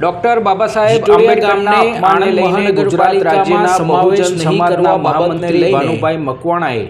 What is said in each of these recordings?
Doctor Baba Saheb આંબેડકરના ગામને અપમાનને લઈને ગુજરાત રાજ્યના સમાવેશ નહીં કરવા મહામંત્રી ભાનુભાઈ મકવાણાએ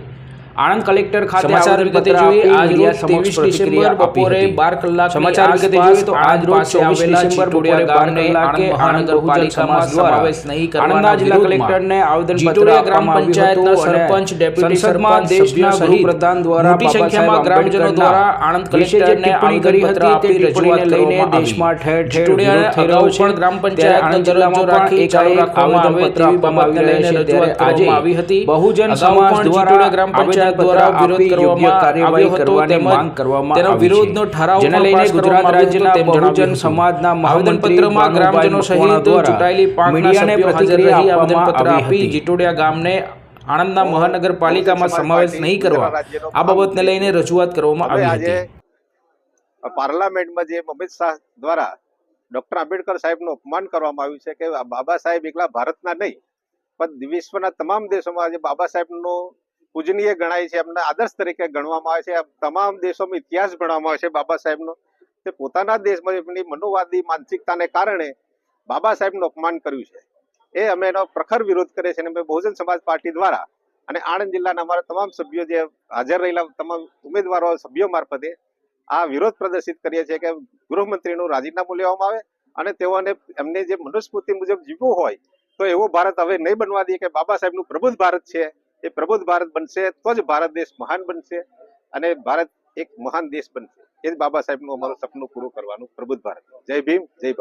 આણંદ કલેક્ટર ખાતે સમાચાર વિગતે જોઈએ આજ રોજ ત્રેવીસ ડિસેમ્બર બપોરે બાર કલાક સમાચાર વિગતે જોઈએ તો આજ રોજ ચોવીસ ડિસેમ્બર બપોરે બાર કલાકે આણંદ સમાવેશ નહીં કરવાના જિલ્લા કલેક્ટરને આવેદનપત્ર ગ્રામ પંચાયતના સરપંચ, ડેપ્યુટી સરપંચ, દેશના ગૃહપ્રધાન દ્વારા મોટી સંખ્યામાં ગ્રામજનો દ્વારા આણંદ કલેક્ટરને આવેદનપત્ર આપી રજૂઆત લઈને દેશમાં ઠેર ઠેર વિરોધ પણ ગ્રામ પંચાયત જિલ્લામાં રાખી ચાલુ રાખવામાં આવે તેવી આપવામાં બાબતને લઈને. રજૂઆત આજે કરવામાં આવી હતી. બહુજન સમાજ દ્વારા ગ્રામ પંચાયત આવેદનપત્ર દ્વારા વિરોધ કરવામાં કાર્યવાહી કરવાની માંગ કરવામાં તેનો. વિરોધનો ઠરાવ જેને લઈને ગુજરાત રાજ્યના બહુજન સમાજના આવેદનપત્રમાં ગ્રામજનો સહિત દ્વારા ચૂંટાયેલી પાંચ મીડિયાને પ્રતિક્રિયા આવેદનપત્ર આપી જીટોડિયા ગામને આણંદના મહાનગરપાલિકામાં સમાવેશ નહીં કરવા આ બાબતને લઈને રજૂઆત કરવામાં આવી હતી. પાર્લામેન્ટમાં જે અમિત શાહ દ્વારા ડોક્ટર આંબેડકર સાહેબનું અપમાન કરવામાં આવ્યું છે કે બાબા સાહેબ એકલા ભારતના નહીં પણ વિશ્વના તમામ દેશોમાં આજે બાબા સાહેબનું પૂજનીય ગણાય છે, એમના આદર્શ તરીકે ગણવામાં આવે છે. તમામ દેશોમાં ઇતિહાસ ભણવામાં આવે છે બાબા સાહેબનો. તે પોતાના દેશમાં એમની મનોવાદી માનસિકતાને કારણે બાબા સાહેબનું અપમાન કર્યું છે. એ અમે એનો પ્રખર વિરોધ કરે છે અને અમે બહુજન સમાજ પાર્ટી દ્વારા અને આણંદ જિલ્લાના અમારા તમામ સભ્યો જે હાજર રહેલા તમામ ઉમેદવારો સભ્યો મારફતે આ વિરોધ પ્રદર્શિત કરીએ છીએ કે ગૃહમંત્રીનું રાજીનામું લેવામાં આવે અને તેઓને એમને જે મનુસ્મૃતિ મુજબ જીવવું હોય તો એવો ભારત હવે નહીં બનવા દઈએ કે બાબા સાહેબનું પ્રબુદ્ધ ભારત છે. એ પ્રબુદ્ધ ભારત બનશે, તો જ ભારત દેશ મહાન બનશે અને ભારત એક મહાન દેશ બનશે. એ જ બાબા સાહેબનું અમારું સપનું પૂરું કરવાનું પ્રબુદ્ધ ભારત. જય ભીમ, જય ભારત.